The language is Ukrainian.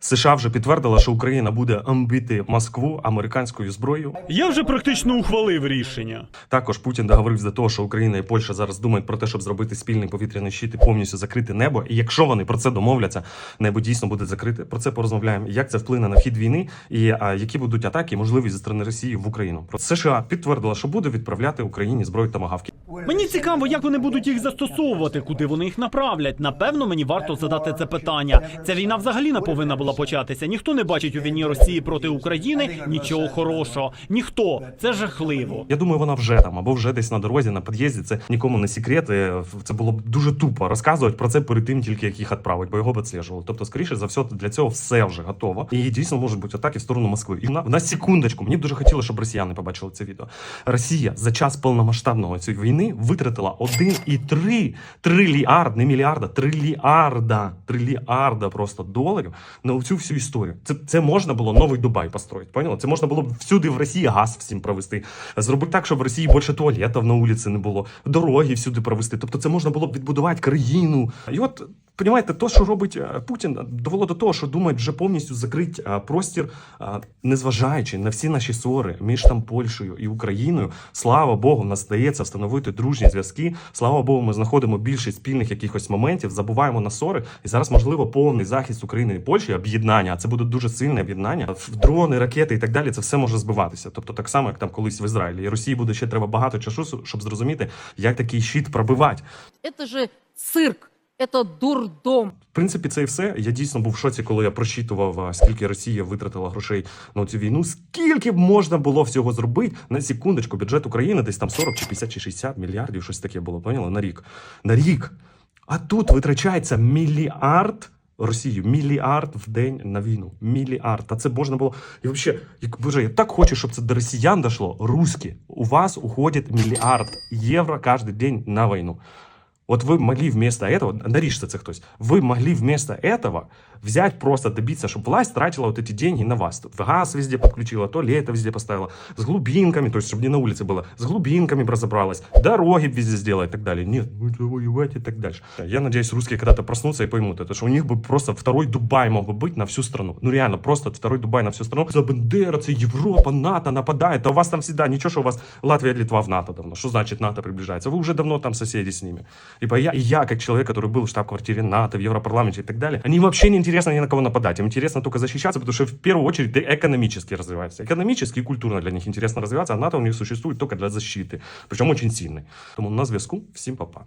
США вже підтвердила, що Україна буде амбити Москву американською зброєю. Я вже практично ухвалив рішення. Також Путін договорився до того, що Україна і Польща зараз думають про те, щоб зробити спільний повітряний щит і повністю закрити небо. І якщо вони про це домовляться, небо дійсно буде закрите. Про це порозмовляємо. Як це вплине на хід війни, і а, які будуть атаки можливі зі сторони Росії в Україну. Про США підтвердила, що буде відправляти Україні зброю томагавки. Мені цікаво, як вони будуть їх застосовувати, куди вони їх направлять. Напевно, мені варто задати це питання. Ця війна взагалі не повинна була початися. Ніхто не бачить у війні Росії проти України нічого хорошого. Ніхто це жахливо. Я думаю, вона вже там або вже десь на дорозі, на під'їзді. Це нікому не секрет. е, Це було б дуже тупо розказувати про це перед тим, тільки як їх відправить, бо його б відслежували. Тобто, скоріше за все, для цього все вже готово. І дійсно можуть бути атаки в сторону Москви. І на, на секундочку, мені б дуже хотілося, щоб росіяни побачили це відео. Росія за час повномасштабного цієї війни витратила 1,3 трильярд, не мільярда, трильярда, трильярда просто доларів на цю всю історію. Це, це можна було новий Дубай построїти. Поняло? Це можна було всюди в Росії газ всім провести. Зробити так, щоб в Росії більше туалетів на вулиці не було, дороги всюди провести. Тобто, це можна було б відбудувати країну. І от. Понімаєте, то, що робить е, Путін, довело до того, що думають вже повністю закрити е, простір, незважаючи на всі наші ссори між там Польщею і Україною. Слава Богу, в нас здається встановити дружні зв'язки. Слава Богу, ми знаходимо більше спільних якихось моментів, забуваємо на ссори. І зараз можливо повний захист України і Польщі, об'єднання. А це буде дуже сильне об'єднання. Дрони, ракети і так далі. Це все може збиватися. Тобто, так само, як там колись в Ізраїлі. І Росії буде ще треба багато часу, щоб зрозуміти, як такий щит пробивати. Это же цирк, это дурдом. В принципі, це і все. Я дійсно був в шоці, коли я прочитував, скільки Росія витратила грошей на цю війну. Скільки б можна було всього зробити на секундочку, бюджет України десь там 40 чи 50 чи 60 мільярдів, щось таке було, поняли? На рік. На рік. А тут витрачається мільярд. Росію мільярд в день на війну. Мільярд. А це можна було. І взагалі, як боже, я так хочу, щоб це до росіян дошло. Русські, у вас уходить мільярд євро кожен день на війну. Вот вы могли вместо этого, наришься це хтось, вы могли вместо этого взять просто добиться, чтобы власть тратила вот эти деньги на вас. Тут газ везде подключила, туалеты везде поставила, с глубинками, то есть чтобы не на улице было, с глубинками разобралась, дороги везде сделала и так далее. Нет, будет воевать и так дальше. Я надеюсь, русские когда-то проснутся и поймут это, что у них бы просто второй Дубай мог бы быть на всю страну. Ну реально, просто второй Дубай на всю страну. За бандеровцы, Европа, НАТО нападает, а у вас там всегда ничего, что у вас Латвия, Литва в НАТО давно. Что значит НАТО приближается? Вы уже давно там соседи с ними. Ибо я, и я, как человек, который был в штаб-квартире НАТО, в Европарламенте и так далее, они вообще не интересно ни на кого нападать. Им интересно только защищаться, потому что в первую очередь экономически развиваешься. Экономически и культурно для них интересно развиваться, а НАТО у них существует только для защиты. Причем очень сильный. Тому на зв'язку всім папа.